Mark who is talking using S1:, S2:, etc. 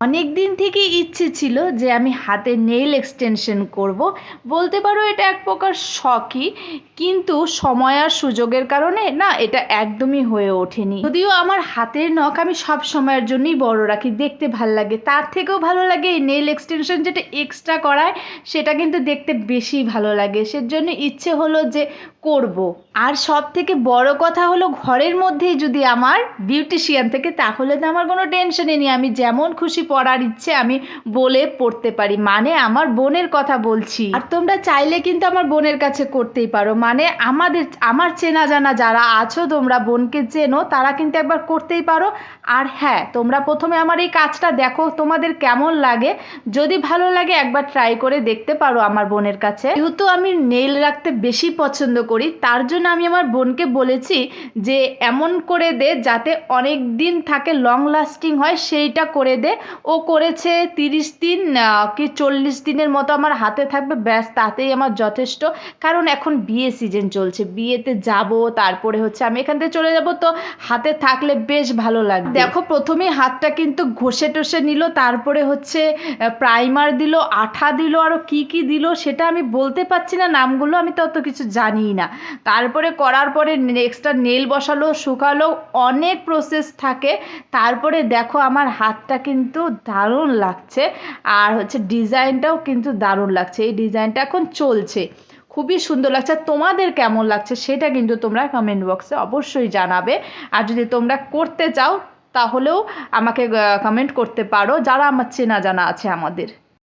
S1: অনেক দিন থেকে ইচ্ছে ছিল যে আমি হাতে নেইল এক্সটেনশন করব। বলতে পারো এটা এক প্রকার শখই, কিন্তু সময় আর সুযোগের কারণে না এটা একদমই হয়ে ওঠেনি। যদিও আমার হাতের নখ আমি সব সময়ের জন্যই বড় রাখি, দেখতে ভালো লাগে। তার থেকেও ভালো লাগে এই নেইল এক্সটেনশন যেটা এক্সট্রা করায়, সেটা কিন্তু দেখতে বেশি ভালো লাগে। সেজন্য ইচ্ছে হলো যে করব। আর সব থেকে বড় কথা হলো ঘরের মধ্যেই যদি আমার বিউটিশিয়ান থেকে, তাহলে তো আমার কোনো টেনশনই নেই। আমি যেমন খুশি পড়ার ইচ্ছে আমি বলে পড়তে পারি। মানে আমার বোনের কথা বলছি। আর তোমরা চাইলে কিন্তু আমার বোনের কাছে করতেই পারো। মানে আমাদের, আমার চেনা জানা যারা আছো, তোমরা বোনকে চেনো, তারা কিন্তু একবার করতেই পারো। আর হ্যাঁ তোমরা প্রথমে আমার এই কাজটা দেখো, তোমাদের কেমন লাগে। যদি ভালো লাগে, একবার ট্রাই করে দেখতে পারো আমার বোনের কাছে। যেহেতু আমি নেইল রাখতে বেশি পছন্দ করি, তার জন্য আমি আমার বোনকে বলেছি যে, এমন করে দে যাতে অনেক দিন থাকে লং লাস্টিং হয়, সেইটা করে দে। ও করেছে তিরিশ দিন কি চল্লিশ দিনের মতো আমার হাতে থাকবে, ব্যাস তাতেই আমার যথেষ্ট। কারণ এখন বিয়ে সিজন চলছে, বিয়েতে যাব, তারপরে হচ্ছে আমি এখান থেকে চলে যাব, তো হাতে থাকলে বেশ ভালো লাগবে। দেখো প্রথমে হাতটা কিন্তু ঘষে টষে নিল, তারপরে হচ্ছে প্রাইমার দিল, আঠা দিল আরও কি কি দিল, সেটা আমি বলতে পারছি না, নামগুলো আমি তত কিছু জানি না। তারপরে করার পরে এক্সট্রা নেল বসালো, শুকালো, অনেক প্রসেস থাকে। তারপরে দেখো, আমার হাতটা কিন্তু দারুণ লাগছে। আর হচ্ছে ডিজাইনটাও কিন্তু দারুণ লাগছে। এই ডিজাইনটা এখন চলছে। খুবই সুন্দর লাগছে। তোমাদের কেমন লাগছে সেটা কিন্তু তোমরা কমেন্ট বক্সে অবশ্যই জানাবে। আর যদি তোমরা করতে চাও, তাহলেও আমাকে কমেন্ট করতে পারো। যারা আমার চেনা জানা আছে আমাদের।